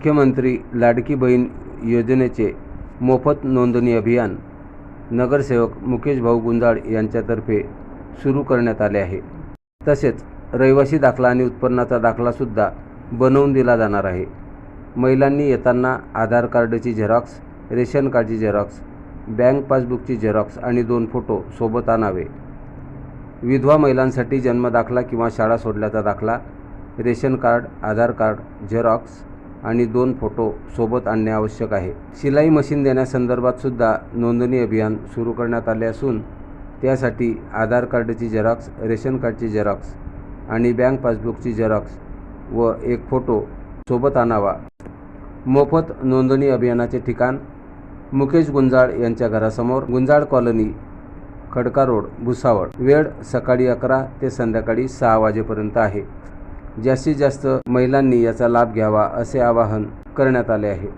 मुख्यमंत्री लाडकी बहीण योजनेचे मोफत नोंदणी अभियान नगरसेवक मुकेश भाऊ गुंजाळ यांच्यातर्फे सुरू करण्यात आले आहे. तसेच रहिवासी दाखला आणि उत्पन्नाचा दाखलासुद्धा बनवून दिला जाणार आहे. महिलांनी येताना आधार कार्डची झेरॉक्स रेशन कार्डची झेरॉक्स बँक पासबुकची झेरॉक्स आणि दोन फोटो सोबत आणावे. विधवा महिलांसाठी जन्मदाखला किंवा शाळा सोडल्याचा दाखला ration card Aadhaar card xerox आणि दोन फोटो सोबत आणणे आवश्यक आहे. शिलाई मशीन देण्यासंदर्भात सुद्धा नोंदणी अभियान सुरू करण्यात आले असून त्यासाठी आधार कार्डची झेरॉक्स रेशन कार्डची झेरॉक्स आणि बँक पासबुकची झेरॉक्स व एक फोटो सोबत आणावा. मोफत नोंदणी अभियानाचे ठिकाण मुकेश गुंजाळ यांच्या घरासमोर गुंजाळ कॉलनी खडका रोड भुसावळ. वेळ सकाळी अकरा ते संध्याकाळी सहा वाजेपर्यंत आहे. जास्तीत जास्त महिलांनी याचा लाभ घ्यावा असे आवाहन करण्यात आले आहे.